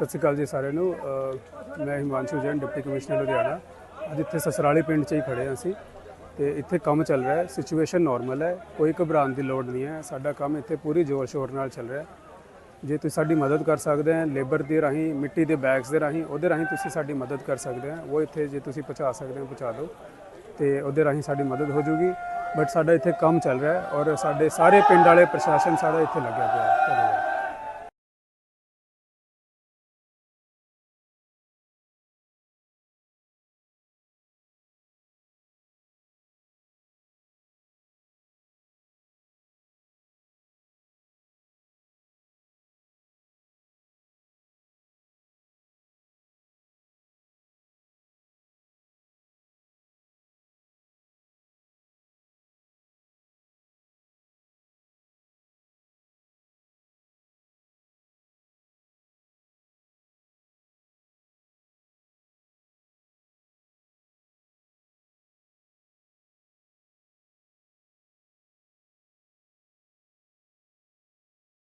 ਸਤਿ ਸ਼੍ਰੀ ਅਕਾਲ ਜੀ ਸਾਰਿਆਂ ਨੂੰ। ਮੈਂ ਹਿਮਾਂਸ਼ੂ ਜੈਨ, ਡਿਪਟੀ ਕਮਿਸ਼ਨਰ ਲੁਧਿਆਣਾ। ਅੱਜ ਇੱਥੇ ਸਸਰਾਲੀ ਪਿੰਡ 'ਚ ਹੀ ਖੜੇ ਹਾਂ ਅਸੀਂ ਤੇ ਇੱਥੇ ਕੰਮ ਚੱਲ ਰਿਹਾ ਹੈ। ਸਿਚੁਏਸ਼ਨ ਨਾਰਮਲ ਹੈ, ਕੋਈ ਘਬਰਾਉਣ ਦੀ ਲੋੜ ਨਹੀਂ ਹੈ। ਸਾਡਾ ਕੰਮ ਇੱਥੇ ਪੂਰੀ ਜ਼ੋਰ ਸ਼ੋਰ ਨਾਲ ਚੱਲ ਰਿਹਾ ਜੇ ਤੁਸੀਂ ਸਾਡੀ ਮਦਦ ਕਰ ਸਕਦੇ ਹੋ, ਲੇਬਰ ਦੇ ਰਾਹੀਂ, ਮਿੱਟੀ ਦੇ ਬੈਗਸ ਦੇ ਰਾਹੀਂ, ਉਹਦੇ ਰਾਹੀਂ ਤੁਸੀਂ ਸਾਡੀ ਮਦਦ ਕਰ ਸਕਦੇ ਹੋ। ਉਹ ਇੱਥੇ ਜੇ ਤੁਸੀਂ ਪਹੁੰਚਾ ਸਕਦੇ ਹੋ, ਪਹੁੰਚਾ ਦਿਓ ਤੇ ਉਹਦੇ ਰਾਹੀਂ ਸਾਡੀ ਮਦਦ ਹੋ ਜੂਗੀ। ਬਟ ਸਾਡਾ ਇੱਥੇ ਕੰਮ ਚੱਲ ਰਿਹਾ ਹੈ ਔਰ ਸਾਡੇ ਸਾਰੇ ਪਿੰਡ ਵਾਲੇ ਪ੍ਰਸ਼ਾਸਨ ਸਾਡਾ ਇੱਥੇ ਲੱਗਿਆ ਪਿਆ ਹੈ।